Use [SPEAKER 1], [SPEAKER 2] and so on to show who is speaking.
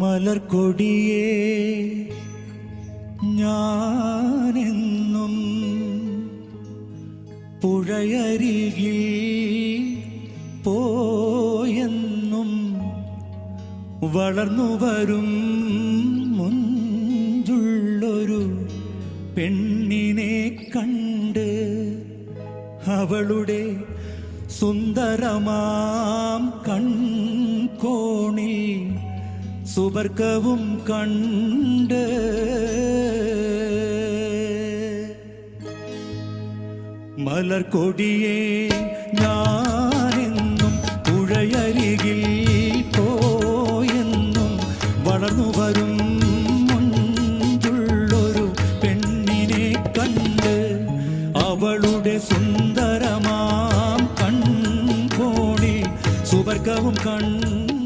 [SPEAKER 1] മലർക്കൊടിയേ ഞാനെന്നും പുഴയരികിൽ പോയെന്നും വളർന്നു വരും മുഞ്ചുള്ളൊരു പെണ്ണിനെ കണ്ട് അവളുടെ സുന്ദരമാം കൺകോണിൽ സുബർക്കവും കണ്ട് കൊടിയേ ഞാനെന്നും പുഴയരികിൽ പോയെന്നും വളർന്നു വരും മുൻപുള്ളൊരു പെണ്ണിനെ കണ്ട് അവളുടെ സുന്ദരമാം കൺകോണിൽ സുവർഗവും കണ്ട്